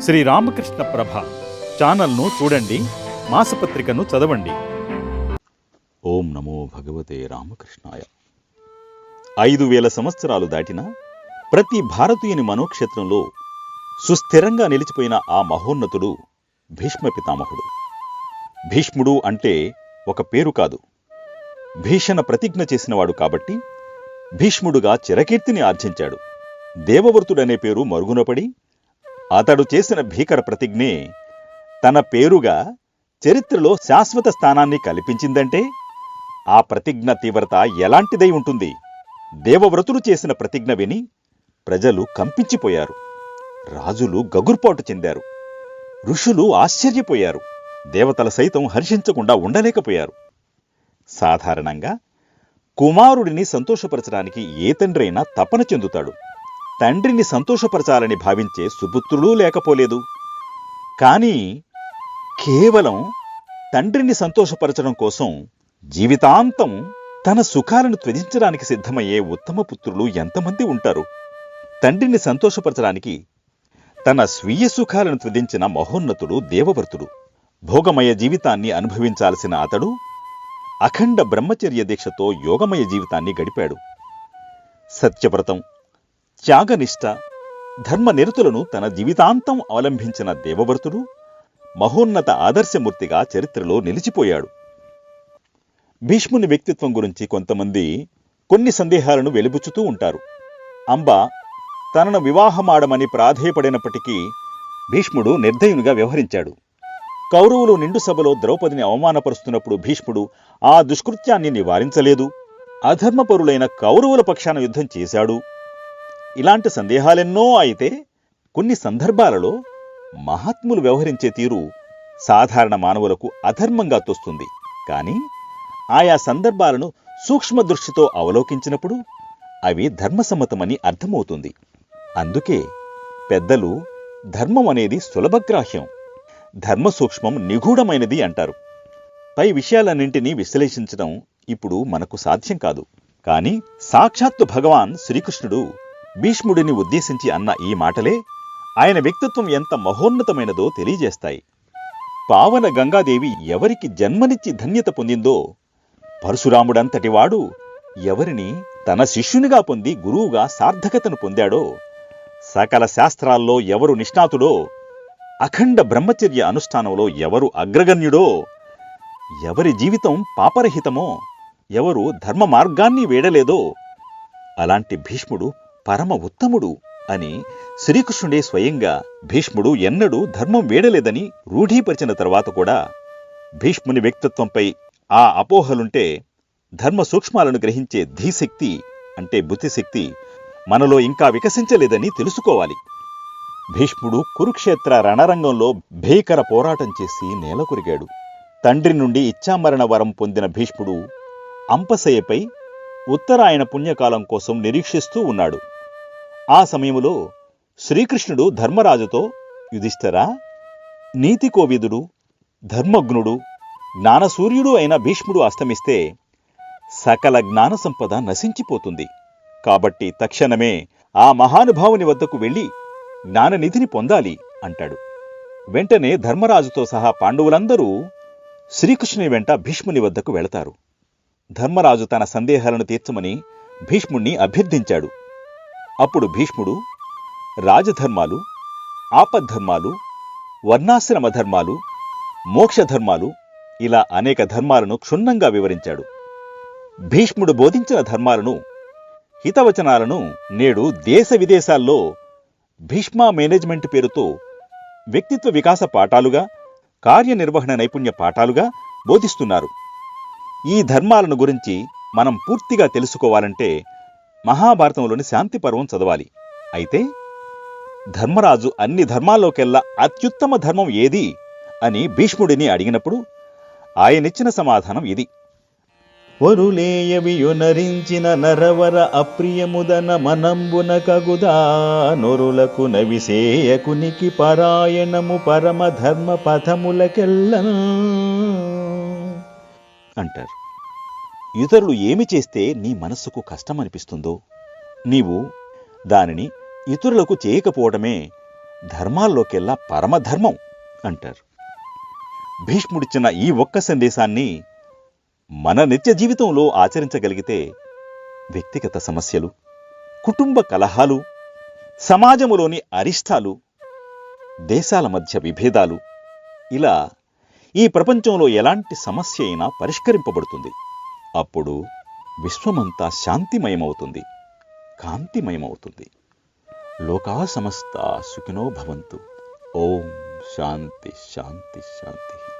శ్రీ రామకృష్ణ ప్రభ ఛానల్ను చూడండి మాసపత్రికను చదవండి. ఓం నమో భగవతే రామకృష్ణాయ. ఐదు వేల సంవత్సరాలు దాటిన ప్రతి భారతీయుని మనోక్షేత్రంలో సుస్థిరంగా నిలిచిపోయిన ఆ మహోన్నతుడు భీష్మ పితామహుడు. భీష్ముడు అంటే ఒక పేరు కాదు. భీషణ ప్రతిజ్ఞ చేసినవాడు కాబట్టి భీష్ముడుగా చిరకీర్తిని ఆర్జించాడు. దేవవ్రతుడనే పేరు మరుగునపడి అతడు చేసిన భీకర ప్రతిజ్ఞే తన పేరుగా చరిత్రలో శాశ్వత స్థానాన్ని కల్పించిందంటే ఆ ప్రతిజ్ఞ తీవ్రత ఎలాంటిదై ఉంటుంది? దేవవ్రతులు చేసిన ప్రతిజ్ఞ విని ప్రజలు కంపించిపోయారు. రాజులు గగుర్పాటు చెందారు. ఋషులు ఆశ్చర్యపోయారు. దేవతల సైతం హర్షించకుండా ఉండలేకపోయారు. సాధారణంగా కుమారుడిని సంతోషపరచడానికి ఏ తండ్రైనా తపన చెందుతాడు. తండ్రిని సంతోషపరచాలని భావించే సుపుత్రుడూ లేకపోలేదు. కానీ కేవలం తండ్రిని సంతోషపరచడం కోసం జీవితాంతం తన సుఖాలను త్యజించడానికి సిద్ధమయ్యే ఉత్తమ పుత్రులు ఎంతమంది ఉంటారు? తండ్రిని సంతోషపరచడానికి తన స్వీయ సుఖాలను త్యజించిన మహోన్నతుడు దేవవర్తుడు భోగమయ జీవితాన్ని అనుభవించాల్సిన అతడు అఖండ బ్రహ్మచర్య దీక్షతో యోగమయ జీవితాన్ని గడిపాడు. సత్యవ్రతం త్యాగనిష్ట ధర్మనిరతులను తన జీవితాంతం అవలంబించిన దేవవ్రతుడు మహోన్నత ఆదర్శమూర్తిగా చరిత్రలో నిలిచిపోయాడు. భీష్ముని వ్యక్తిత్వం గురించి కొంతమంది కొన్ని సందేహాలను వెలిబుచ్చుతూ ఉంటారు. అంబ తనను వివాహమాడమని ప్రాధేయపడినప్పటికీ భీష్ముడు నిర్దయునిగా వ్యవహరించాడు. కౌరవులు నిండు సభలో ద్రౌపదిని అవమానపరుస్తున్నప్పుడు భీష్ముడు ఆ దుష్కృత్యాన్ని నివారించలేదు. అధర్మపరులైన కౌరవుల పక్షాన యుద్ధం చేశాడు. ఇలాంటి సందేహాలెన్నో అయితే కొన్ని సందర్భాలలో మహాత్ములు వ్యవహరించే తీరు సాధారణ మానవులకు అధర్మంగా తోస్తుంది. కానీ ఆయా సందర్భాలను సూక్ష్మ దృష్టితో అవలోకించినప్పుడు అవి ధర్మసమ్మతమని అర్థమవుతుంది. అందుకే పెద్దలు ధర్మం అనేది సులభగ్రాహ్యం ధర్మ సూక్ష్మం నిగూఢమైనది అంటారు. పై విషయాలన్నింటినీ విశ్లేషించడం ఇప్పుడు మనకు సాధ్యం కాదు. కాని సాక్షాత్తు భగవాన్ శ్రీకృష్ణుడు భీష్ముడిని ఉద్దేశించి అన్న ఈ మాటలే ఆయన వ్యక్తిత్వం ఎంత మహోన్నతమైనదో తెలియజేస్తాయి. పావన గంగాదేవి ఎవరికి జన్మనిచ్చి ధన్యత పొందిందో పరశురాముడంతటివాడు ఎవరిని తన శిష్యునిగా పొంది గురువుగా సార్థకతను పొందాడో సకల శాస్త్రాల్లో ఎవరు నిష్ణాతుడో అఖండ బ్రహ్మచర్య అనుష్ఠానంలో ఎవరు అగ్రగణ్యుడో ఎవరి జీవితం పాపరహితమో ఎవరు ధర్మ మార్గాన్ని వేడలేదో అలాంటి భీష్ముడు పరమ ఉత్తముడు అని శ్రీకృష్ణుడే స్వయంగా భీష్ముడు ఎన్నడూ ధర్మం వేడలేదని రూఢీపరిచిన తర్వాత కూడా భీష్ముని వ్యక్తిత్వంపై ఆ అపోహలుంటే ధర్మ సూక్ష్మాలను గ్రహించే ధీశక్తి అంటే బుద్ధిశక్తి మనలో ఇంకా వికసించలేదని తెలుసుకోవాలి. భీష్ముడు కురుక్షేత్ర రణరంగంలో భీకర పోరాటం చేసి నేలకొరిగాడు. తండ్రి నుండి ఇచ్చామరణ వరం పొందిన భీష్ముడు అంపశయ్యపై ఉత్తరాయణ పుణ్యకాలం కోసం నిరీక్షిస్తూ ఉన్నాడు. ఆ సమయములో శ్రీకృష్ణుడు ధర్మరాజుతో యుధిష్ఠరా నీతికోవిదుడు ధర్మగ్నుడు జ్ఞానసూర్యుడు అయిన భీష్ముడు అస్తమిస్తే సకల జ్ఞాన సంపద నశించిపోతుంది. కాబట్టి తక్షణమే ఆ మహానుభావుని వద్దకు వెళ్ళి జ్ఞాననిధిని పొందాలి అంటాడు. వెంటనే ధర్మరాజుతో సహా పాండవులందరూ శ్రీకృష్ణుని వెంట భీష్ముని వద్దకు వెళతారు. ధర్మరాజు తన సందేహాలను తీర్చమని భీష్ముణ్ణి అభ్యర్థించాడు. అప్పుడు భీష్ముడు రాజధర్మాలు ఆపద్ధర్మాలు వర్ణాశ్రమ ధర్మాలు మోక్షధర్మాలు ఇలా అనేక ధర్మాలను క్షుణ్ణంగా వివరించాడు. భీష్ముడు బోధించిన ధర్మాలను హితవచనాలను నేడు దేశ విదేశాల్లో భీష్మా మేనేజ్మెంట్ పేరుతో వ్యక్తిత్వ వికాస పాఠాలుగా కార్యనిర్వహణ నైపుణ్య పాఠాలుగా బోధిస్తున్నారు. ఈ ధర్మాలను గురించి మనం పూర్తిగా తెలుసుకోవాలంటే మహాభారతంలోని శాంతి పర్వం చదవాలి. అయితే ధర్మరాజు అన్ని ధర్మాల్లోకెల్లా అత్యుత్తమ ధర్మం ఏది అని భీష్ముడిని అడిగినప్పుడు ఆయనిచ్చిన సమాధానం ఇది. వరులేయవియునరించిన నరవర అప్రియముదన మనంబున కగుదా నొరులకు నవిసేయకునికి పరాయణము పరమ ధర్మ పథములకెల్లను అంటారు. ఇతరులు ఏమి చేస్తే నీ మనస్సుకు కష్టమనిపిస్తుందో? నీవు దానిని ఇతరులకు చేయకపోవడమే ధర్మాల్లోకెల్లా పరమధర్మం అంటారు. భీష్ముడిచ్చిన ఈ ఒక్క సందేశాన్ని మన నిత్య జీవితంలో ఆచరించగలిగితే వ్యక్తిగత సమస్యలు కుటుంబ కలహాలు సమాజములోని అరిష్టాలు దేశాల మధ్య విభేదాలు ఇలా ఈ ప్రపంచంలో ఎలాంటి సమస్య అయినా పరిష్కరింపబడుతుంది. అప్పుడు విశ్వమంతా శాంతిమయమవుతుంది కాంతిమయమవుతుంది. లోకా సమస్త సుఖినో భవంతు. ఓం శాంతి శాంతి శాంతి.